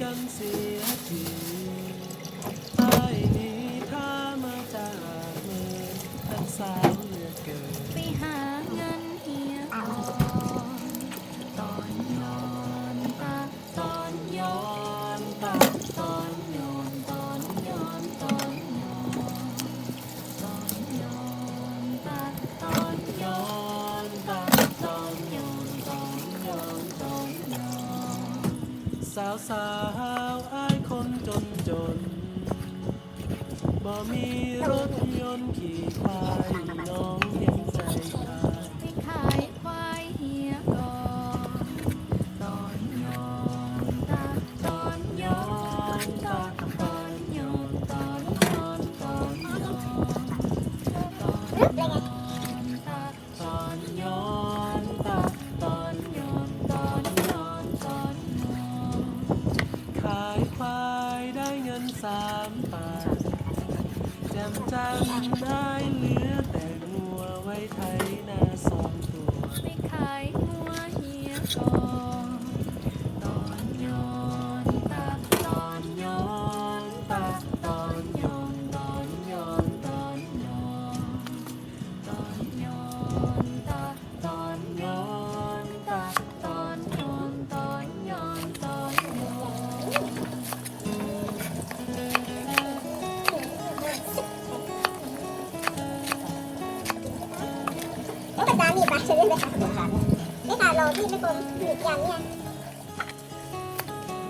กันเสียทีไอ้นี้ถ้ามาจากเมืองทั้งสาย สาวสาวอายคนจนจน บ่มีรถยนต์ขี่ไปน้องเห็นใจชา ได้เหลือแต่งัวไว้ไทยนาสอ นเล่นเลยค่ะไม่ค่ะลองพี่ไม่คมหนีบยันเนี่ย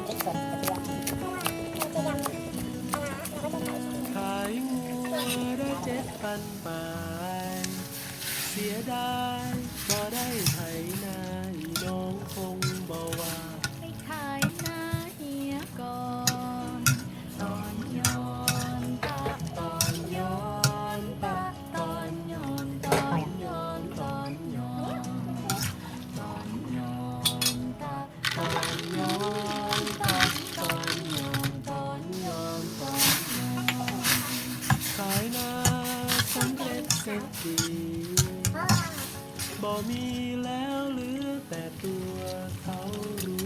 ติ๊กสดกระเทียมเพราะว่าเราจะยำปลาร้าเราก็จะใส่ขายงัวได้เจ็ดพันบาทเสียดาย เร็จเสร็จดีบ่มีแล้วเหลือแต่ตัวเขารู้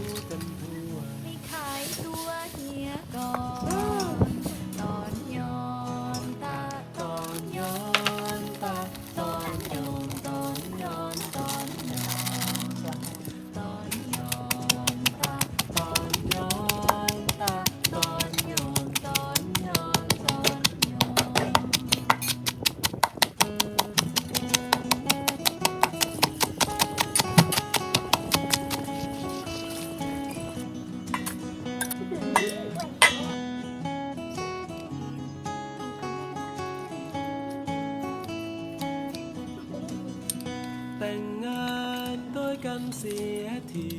นเสียที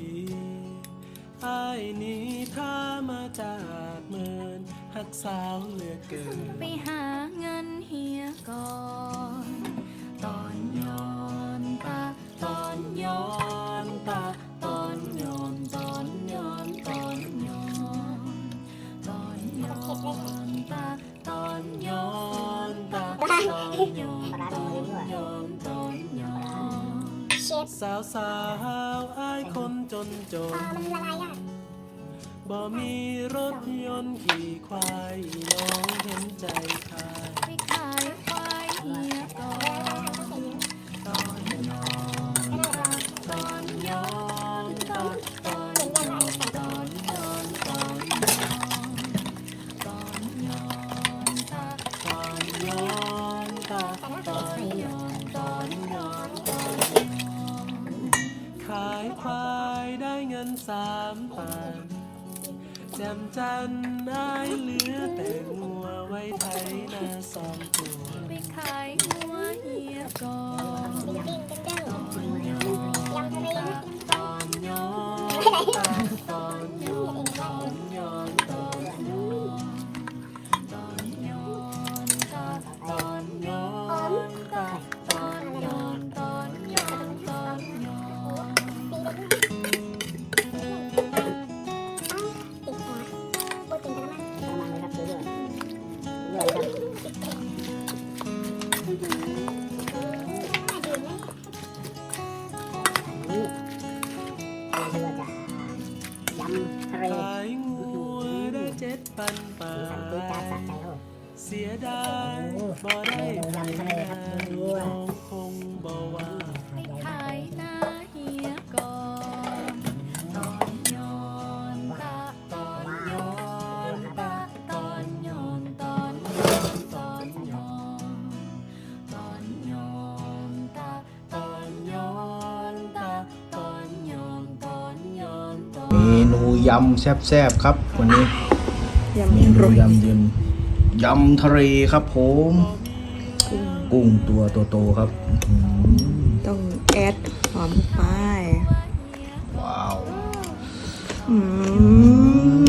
ไอ้ายนี้ถ้ามาจากเมินหักสาวเหลือเกิน ไปหาเงินเฮียก่อน ตอนย้อนตาตอนย้อนตาตอนย้อนตอนย้อนตอนย้อนตอนย้อนตาตอนย้อนตาตอนย้อนตอ เชฟสาวสาวไอ้ายคนจนจพอนมันละลายอะบ่มีรถยนต์ขี่ควายน้องเห็นใจชายไปขายควายเฮียก่อนตอนย้อน ได้เงินสามพันจำจันได้เหลือแต่งัวไว้ไถนาสองตัวไปขายหัวเฮียก่อนปิ้งปิ้งกันเด้อตอนย้อนยำทะเลนะตอนย้อ เพื่อจะย้ำทะเลขายงัวได้เจ็ดปันปาสันติการสักใจยโอ้เสียดายบ่ได้ไปนาน้องคงบ่ว่า นเมนูยำแซ่บๆครับ วันนี้ยำเมนูยำเย็นยำทะเลครับผม กุ้งตัวโตๆครับอื้อหือต้องแอดหอมไปว้าวอืม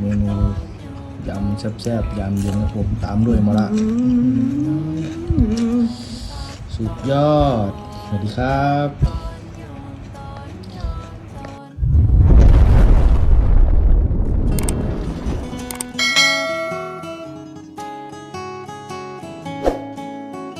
เมนูยำแซ่บๆยำเย็นครับผมตามด้วยมะระอืมสุดยอด สวัสดีครับ